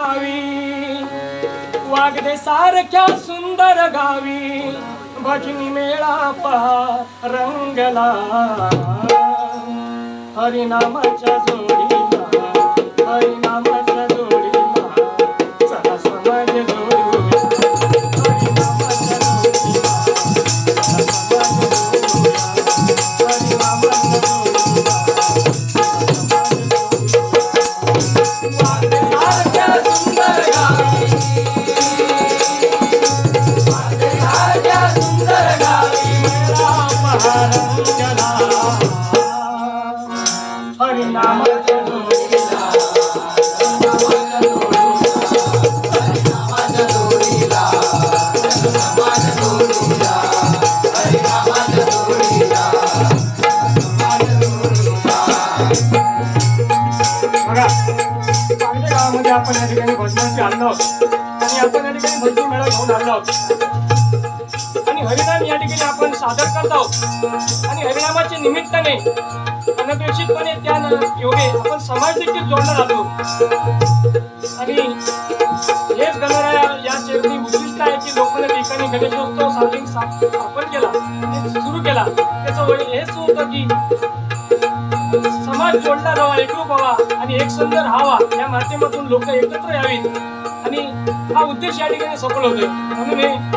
गावी. वागदे सारख्या सुंदर गावी. भजनी मेळा पहा रंगला. हरिनामाच्या जोडी बघा चांगल्या गावामध्ये आपण या ठिकाणी भजनाची आणलो आहोत आणि आपण या ठिकाणी भजनी मेळा घेऊन आलो आणि हरिनाम या ठिकाणी आपण सादर करत आहोत. आणि हरिनामाच्या निमित्ताने अनपेक्षितपणे त्या न- योगे आपण समाज देखील जोडला जातो. आणि हेच गणराया या चेरणी उद्दिष्ट आहे की लोकांना ठिकाणी गणेशोत्सव साजरी समाज जोडला जावा एकरूप व्हावा आणि एक सुंदर राहावा या माध्यमातून लोक एकत्र यावीत. आणि हा उद्देश या ठिकाणी सफल होतोय. म्हणून हे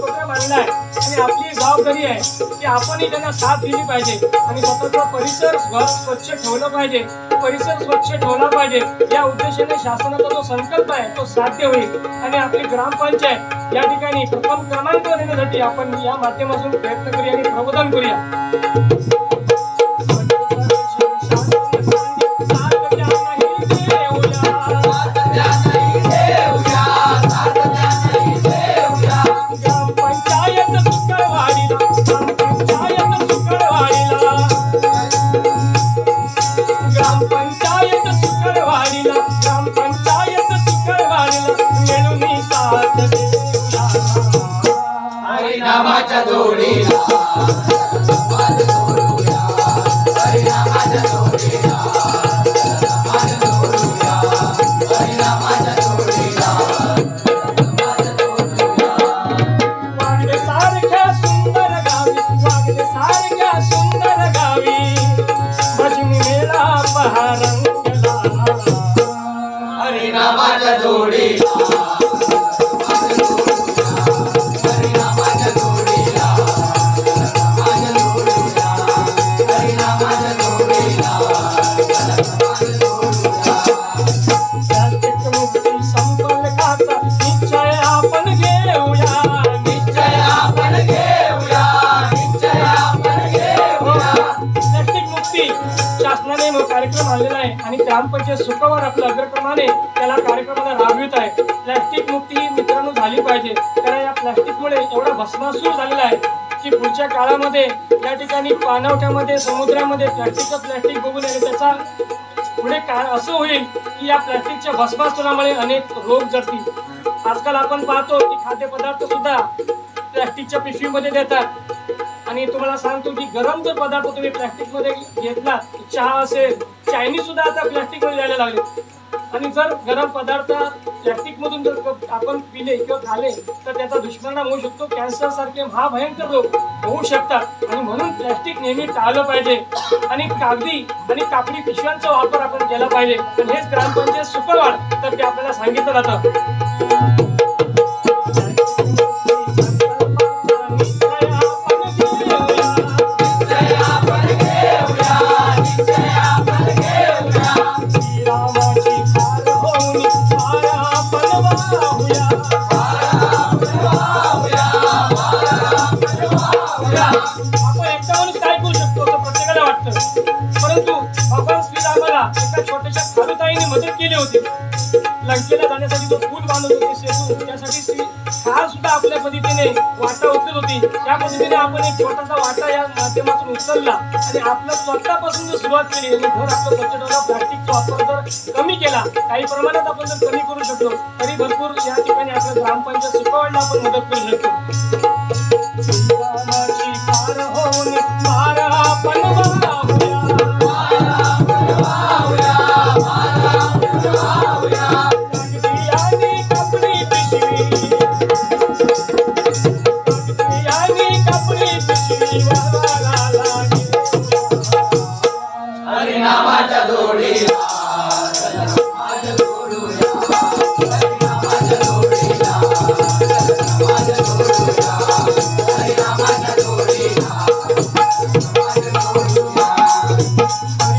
हा शासनाने आहे. आणि आपली जबाबदारी आहे की आपणही त्यांना साथ दिली पाहिजे. आणि स्वतःचा परिसर स्वच्छ ठेवलं पाहिजे. परिसर स्वच्छ ठेवला पाहिजे. या उद्देशाने शासनाचा जो संकल्प आहे तो साध्य होईल. आणि आपली ग्रामपंचायत या ठिकाणी प्रथम क्रमांक देण्यासाठी आपण या माध्यमातून प्रयत्न करूया आणि प्रबोधन करूया. हरिनामाच्या ग्रामपंचायत सुखवर आपल्या अग्रक्रमाने त्याला कार्यक्रमाला राबवित आहे. प्लॅस्टिक मुक्ती ही मित्रांनो झाली पाहिजे. कारण या प्लॅस्टिकमुळे एवढा भस्मासूर झालेला आहे की पुढच्या काळामध्ये या ठिकाणी पाणवठ्यामध्ये समुद्रामध्ये प्लॅस्टिकचं प्लॅस्टिक बघून आणि त्याचा पुढे काय असं होईल की या प्लॅस्टिकच्या भस्मासुरामुळे अनेक रोग जडतील. आजकाल आपण पाहतो की खाद्यपदार्थ सुद्धा प्लॅस्टिकच्या पिशवीमध्ये देतात. आणि तुम्हाला सांगतो की गरम जर पदार्थ तुम्ही प्लॅस्टिकमध्ये घेतला चहा असेल चायनीज सुद्धा आता प्लॅस्टिकमध्ये द्यायला लागले. आणि जर गरम पदार्थ प्लॅस्टिक मधून जर आपण पिले किंवा खाले तर त्याचा दुष्परिणाम होऊ शकतो. कॅन्सर सारखे महाभयंकर रोग होऊ शकतात. आणि म्हणून प्लॅस्टिक नेहमी टाळलं पाहिजे. आणि कागदी आणि कापडी पिशव्यांचा वापर आपण केला पाहिजे. आणि हेच ग्रामपंचायत शुक्रवार तर ते आपल्याला सांगितलं जातं. आपण एकटा माणूस काय करू शकतो असं प्रत्येकाला वाटतं. परंतु भगवान श्रीरामाला एका छोट्याशा खारुताईने मदत केली होती. लंकेला जाण्यासाठी जो पूल बांधत होते सेतू त्यासाठी श्री खार सुद्धा आपल्या पद्धतीने वाटा उचलत होती. त्या पद्धतीने आपण एक छोटासा वाटा या माध्यमातून उचलला आणि आपलं स्वतःपासून जर सुरुवात केली आणि घर आपलं स्वच्छतेला प्लास्टिकचा वापर जर कमी केला काही प्रमाणात आपण जर कमी करू शकलो तरी भरपूर या ठिकाणी आपल्या ग्रामपंचायत सुपवाडला आपण मदत करू शकतो.